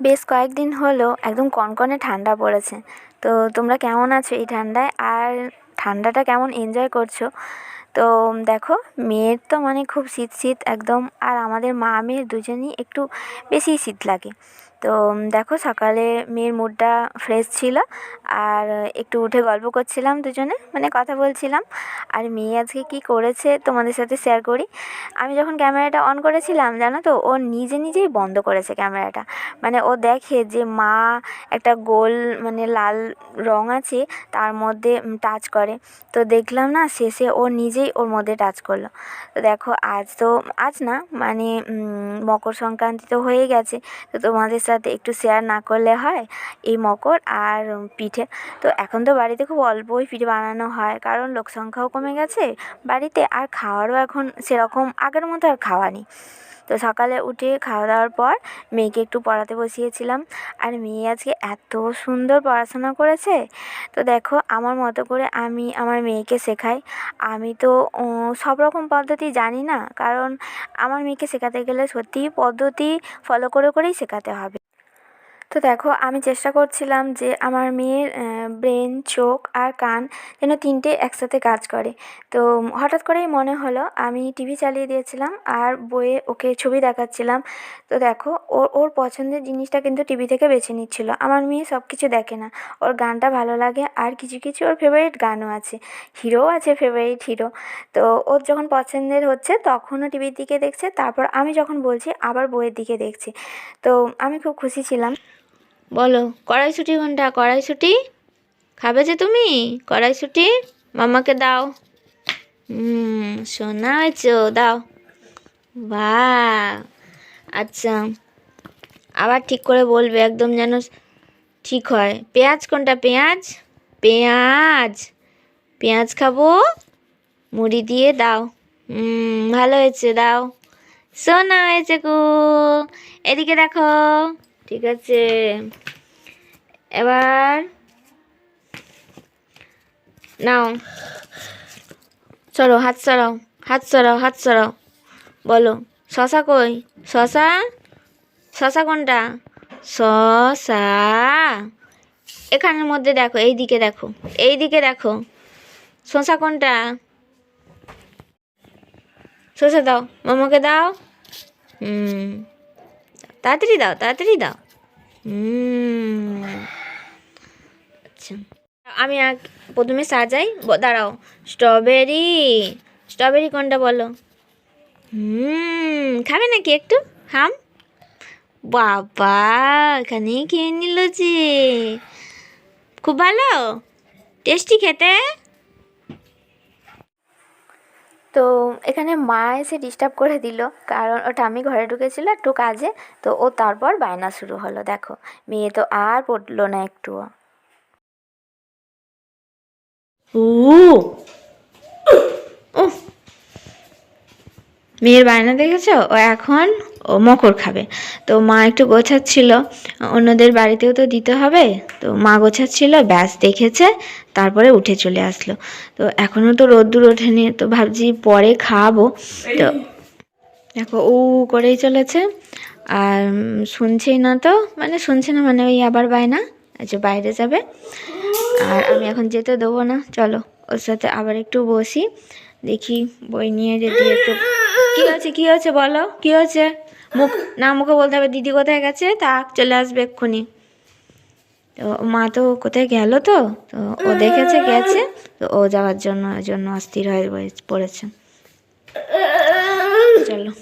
বেশ কয়েকদিন হলো একদম কনকনে ঠান্ডা পড়েছে। তো তোমরা কেমন আছো এই ঠান্ডায়? আর ঠান্ডাটা কেমন এনজয় করছ? তো দেখো, মেয়ের তো মানে খুব শীত শীত একদম, আর আমাদের মা মেয়ের দুজনই একটু বেশি শীত লাগে। তো দেখো সকালে মেয়ের মুডটা ফ্রেশ ছিল আর একটু উঠে গল্প করছিলাম দুজনে মানে কথা বলছিলাম। আর মেয়ে আজকে কী করেছে তোমাদের সাথে শেয়ার করি। আমি যখন ক্যামেরাটা অন করেছিলাম, জানো তো, ও নিজে নিজেই বন্ধ করেছে ক্যামেরাটা। মানে ও দেখে যে মা একটা গোল মানে লাল রঙ আছে, তার মধ্যে টাচ করে। তো দেখলাম না, শেষে ও নিজেই ওর মধ্যে টাচ করল। তো দেখো, আজ তো, আজ না মানে মকর সংক্রান্তি তো হয়ে গেছে। তো তোমাদের সাথে একটু শেয়ার না করলে হয় এই মকর আর পিঠে। তো এখন তো বাড়িতে খুব অল্পই পিঠে বানানো হয়, কারণ লোক সংখ্যাও কমে গেছে। বাড়িতে আর খাওয়ারও এখন সেরকম আগের মতো আর খাওয়া নেই। তো সকালে উঠে খাওয়া দাওয়ার পর মেয়েকে একটু পড়াতে বসিয়েছিলাম। আর মেয়ে আজকে এত সুন্দর পড়াশোনা করেছে। তো দেখো, আমার মতো করে আমি আমার মেয়েকে শেখাই। আমি তো সব রকম পদ্ধতি জানি না। কারণ আমার মেয়েকে শেখাতে গেলে সত্যিই পদ্ধতি ফলো করে করেই শেখাতে হবে। তো দেখো, আমি চেষ্টা করছিলাম যে আমার মেয়ের ব্রেন চোখ আর কান যেন তিনটে একসাথে কাজ করে। তো হঠাৎ করেই মনে হলো, আমি টিভি চালিয়ে দিয়েছিলাম আর বইয়ে ওকে ছবি দেখাচ্ছিলাম। তো দেখো, ওর ওর পছন্দের জিনিসটা কিন্তু টিভি থেকে বেছে নিচ্ছিল। আমার মেয়ে সব কিছু দেখে না। ওর গানটা ভালো লাগে আর কিছু কিছু ওর ফেভারিট গানও আছে। হিরোও আছে ফেভারিট হিরো তো ওর যখন পছন্দের হচ্ছে, তখনও টিভির দিকে দেখছে। তারপর আমি যখন বলছি, আবার বইয়ের দিকে দেখছি। তো আমি খুব খুশি ছিলাম। বলো, কড়াইশুটি কোনটা? কড়াইশুটি? খাবে যে তুমি? কড়াইশুটি? মামাকে দাও। হুম, সোনা হয়েছো দাও। বা আচ্ছা আবার ঠিক করে বলবে একদম যেন ঠিক হয়। পেঁয়াজ কোনটা? পেঁয়াজ? পেঁয়াজ। পেঁয়াজ খাব, মুড়ি দিয়ে দাও। হুম, ভালো হয়েছে, দাও। সোনা হয়েছে কু এদিকে দেখো। ঠিক আছে। এবার নাও। সরো, হাত সরাও হাত সরাও হাত সরাও। বলো, শশা কই? শশা? শশা কোনটা? শশা। এখানের মধ্যে দেখো, এই দিকে দেখো, এই দিকে দেখো। শশা কোনটা? শশা দাও, মামাকে দাও। হুম। তাড়াতাড়ি দাও তাড়াতাড়ি দাও। আচ্ছা। আমি প্রথমে সাজাই দাঁড়াও। স্ট্রবেরি স্ট্রবেরি কোনটা বলো? হুম খাবে নাকি একটু? হাম? বাবা, এখানেই খেয়ে নিল যে। খুব ভালো? টেস্টি খেতে? তো এখানে মা এসে ডিস্টার্ব করে দিল, কারণ ওটা আমি ঘরে ঢুকেছিল একটু কাজে, তো ও তারপর বায়না শুরু হলো, দেখো। মেয়ে তো আর পড়ল না একটুও। মেয়ের বায়না দেখেছ? ও এখন ও মকর খাবে। তো মা একটু গোছাচ্ছিল। অন্যদের বাড়িতেও তো দিতে হবে। তো মা গোছাচ্ছিল, ব্যাস দেখেছে, তারপরে উঠে চলে আসলো। তো এখনও তো রোদ্দুর ওঠেনি, তো ভাবছি পরে খাওয়াবো তো দেখো ও করেই চলেছে। আর শুনছেই না তো মানে শুনছে না মানে ওই আবার বায়না আচ্ছা বাইরে যাবে। আর আমি এখন যেতে দেবো না, চলো। ওর সাথে আবার একটু বসি, দেখি বই নিয়ে যদি একটু কী হয়েছে, কি হয়েছে বলো? কি হয়েছে? মুখ, না, মুখে বলতে হবে দিদি কোথায় গেছে? তা চলে আসবে এক্ষুনি। তো মা তো কোথায় গেল তো? তো ও দেখেছে, গেছে, তো ও যাওয়ার জন্য জন্য অস্থির হয়ে পড়েছে। চলো।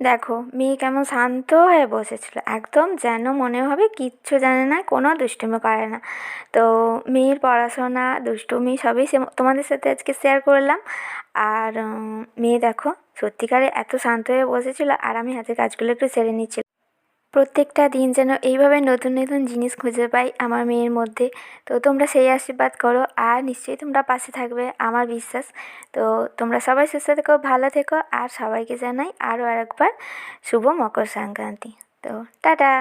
দেখো, মেয়ে কেমন শান্ত হয়ে বসেছিল। একদম যেন মনে হবে কিচ্ছু জানে না, কোনো দুষ্টুমি করে না। তো মেয়ের পড়াশোনা, দুষ্টুমি সবই তোমাদের সাথে আজকে শেয়ার করলাম। আর মেয়ে দেখো, সত্যিকারে এত শান্ত হয়ে বসেছিল আর আমি হাতের কাজগুলো একটু সেরে নিচ্ছি। প্রত্যেকটা দিন যেন এইভাবে নতুন নতুন জিনিস খুঁজে পাই আমার মেয়ের মধ্যে। তো তোমরা সেই আশীর্বাদ করো আর নিশ্চয়ই তোমরা পাশে থাকবে, আমার বিশ্বাস। তো তোমরা সবাই সুস্থ থেকো, ভালো থেকো আর সবাইকে জানাই আরও আরেকবার শুভ মকর সংক্রান্তি। তো টাটা!